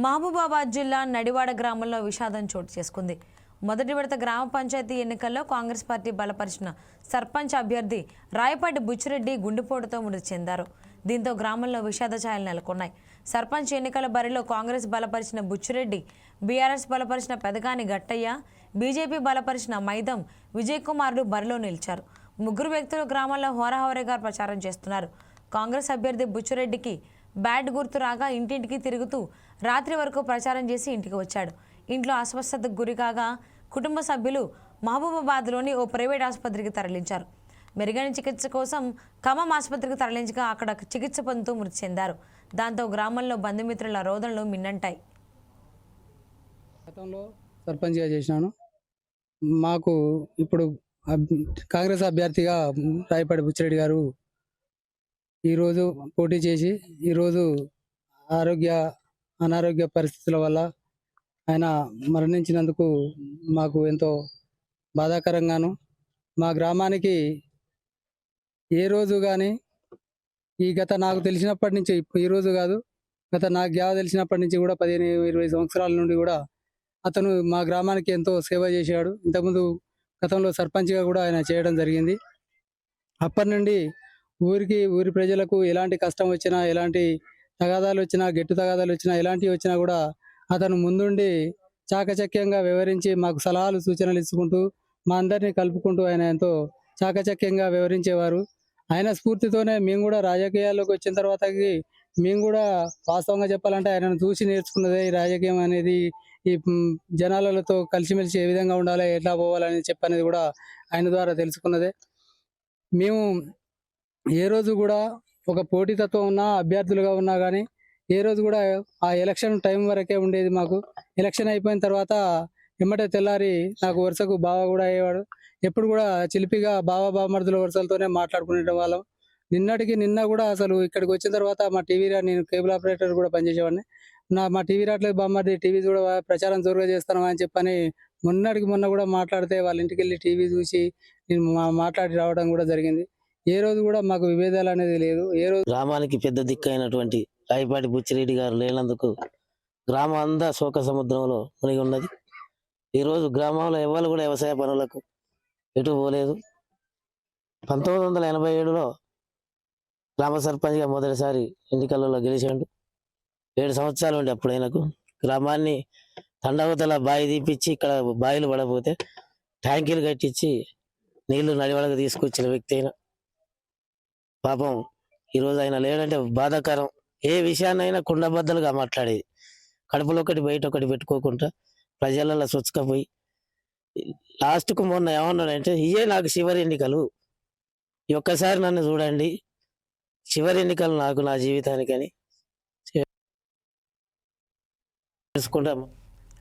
మహబూబాబాద్ జిల్లా నడివాడ గ్రామంలో విషాదం చోటు చేసుకుంది. మొదటి విడత గ్రామ పంచాయతీ ఎన్నికల్లో కాంగ్రెస్ పార్టీ బలపరిచిన సర్పంచ్ అభ్యర్థి రాయపాటి బుచ్చిరెడ్డి గుండెపోటుతో మృతి చెందారు. దీంతో గ్రామంలో విషాద ఛాయలు నెలకొన్నాయి. సర్పంచ్ ఎన్నికల బరిలో కాంగ్రెస్ బలపరిచిన బుచ్చిరెడ్డి బీఆర్ఎస్ బలపరిచిన పెదగాని గట్టయ్య బీజేపీ బలపరిచిన మైదం విజయ్ కుమార్లు బరిలో నిలిచారు. ముగ్గురు వ్యక్తులు గ్రామంలో హోరాహోరేగా ప్రచారం చేస్తున్నారు. కాంగ్రెస్ అభ్యర్థి బుచ్చిరెడ్డికి బ్యాట్ గుర్తు రాగా ఇంటింటికి తిరుగుతూ రాత్రి వరకు ప్రచారం చేసి ఇంటికి వచ్చాడు. ఇంట్లో అస్వస్థతకు గురికాగా కుటుంబ సభ్యులు మహబూబాబాద్లోని ఓ ప్రైవేట్ ఆసుపత్రికి తరలించారు. మెరుగైన చికిత్స కోసం ఖమ్మం ఆసుపత్రికి తరలించగా అక్కడ చికిత్స పొందుతూ మృతి చెందారు. దాంతో గ్రామంలో బంధుమిత్రుల రోదనలు మిన్నంటాయి. గతంలో సర్పంచ్గా చేసినాను. మాకు ఇప్పుడు కాంగ్రెస్ అభ్యర్థిగా రాయపాటి బుచ్చిరెడ్డి గారు ఈరోజు పోటీ చేసి ఈరోజు ఆరోగ్య అనారోగ్య పరిస్థితుల వల్ల ఆయన మరణించినందుకు మాకు ఎంతో బాధాకరంగాను మా గ్రామానికి ఏ రోజు కానీ ఈ గత నాకు తెలిసినప్పటి నుంచి ఈరోజు ఈ రోజు కాదు గత నాకు గ్యావ తెలిసినప్పటి నుంచి కూడా పదిహేను ఇరవై సంవత్సరాల నుండి కూడా అతను మా గ్రామానికి ఎంతో సేవ చేశాడు. ఇంతకుముందు గతంలో సర్పంచ్గా కూడా ఆయన చేయడం జరిగింది. అప్పటి నుండి ఊరికి ఊరి ప్రజలకు ఎలాంటి కష్టం వచ్చినా ఎలాంటి తగాదాలు వచ్చినా గెట్టు తగాదాలు వచ్చినా ఎలాంటివి వచ్చినా కూడా అతను ముందుండి చాకచక్యంగా వివరించి మాకు సలహాలు సూచనలు ఇచ్చుకుంటూ మా అందరినీ కలుపుకుంటూ ఆయన ఎంతో చాకచక్యంగా వివరించేవారు. ఆయన స్ఫూర్తితోనే మేము కూడా రాజకీయాల్లోకి వచ్చిన తర్వాతకి మేము కూడా వాస్తవంగా చెప్పాలంటే ఆయనను చూసి నేర్చుకున్నదే ఈ రాజకీయం అనేది. ఈ జనాలతో కలిసిమెలిసి ఏ విధంగా ఉండాలి ఎట్లా పోవాలని చెప్పనేది కూడా ఆయన ద్వారా తెలుసుకున్నదే. మేము ఏ రోజు కూడా ఒక పోటీతత్వం ఉన్నా అభ్యర్థులుగా ఉన్నా కానీ ఏ రోజు కూడా ఆ ఎలక్షన్ టైం వరకే ఉండేది మాకు. ఎలక్షన్ అయిపోయిన తర్వాత ఎమ్మటే తెల్లారి నాకు వరుసకు బావ కూడా అయ్యేవాడు. ఎప్పుడు కూడా చిలిపిగా బావ బామర్దుల వరుసలతోనే మాట్లాడుకునే వాళ్ళం. నిన్నటికి నిన్న కూడా అసలు ఇక్కడికి వచ్చిన తర్వాత మా టీవీ నేను కేబుల్ ఆపరేటర్ కూడా పనిచేసేవాడిని. నా మా టీవీ రాట్లేదు బామ్మది టీవీ కూడా ప్రచారం జోరుగా చేస్తాను అని చెప్పని మొన్నటికి మొన్న కూడా మాట్లాడితే వాళ్ళ ఇంటికి వెళ్ళి టీవీ చూసి నేను మా- మాట్లాడి రావడం కూడా జరిగింది. ఏ రోజు కూడా మాకు విభేదాలు అనేది లేదు. ఏ రోజు గ్రామానికి పెద్ద దిక్కు అయినటువంటి రాయపాటి బుచ్చిరెడ్డి గారు లేనందుకు గ్రామం అంతా శోక సముద్రంలో మునిగి ఉన్నది. ఈరోజు గ్రామంలో ఎవరు కూడా వ్యవసాయ పనులకు ఎటు పోలేదు. పంతొమ్మిది వందల ఎనభై ఏడులో గ్రామ సర్పంచ్గా మొదటిసారి ఎన్నికలలో గెలిచాడు. ఏడు సంవత్సరాలు ఉండే అప్పుడు ఆయనకు గ్రామాన్ని తండవతల బావి తీపిచ్చి ఇక్కడ బావిలు పడకపోతే ట్యాంకీలు కట్టించి నీళ్ళు నడివడకు తీసుకొచ్చిన వ్యక్తి అయినా పాపం ఈరోజు ఆయన లేడంటే బాధాకరం. ఏ విషయాన్నైనా కుండబద్దలుగా మాట్లాడేది. కడుపులో ఒకటి బయట ఒకటి పెట్టుకోకుండా ప్రజలలో సొచ్చుకపోయి లాస్ట్కు మొన్న ఏమన్నాడంటే ఇయే నాకు చివరి ఎన్నికలు. ఈ ఒక్కసారి నన్ను చూడండి. చివరి ఎన్నికలు నాకు నా జీవితానికని తెలుసుకుంటాము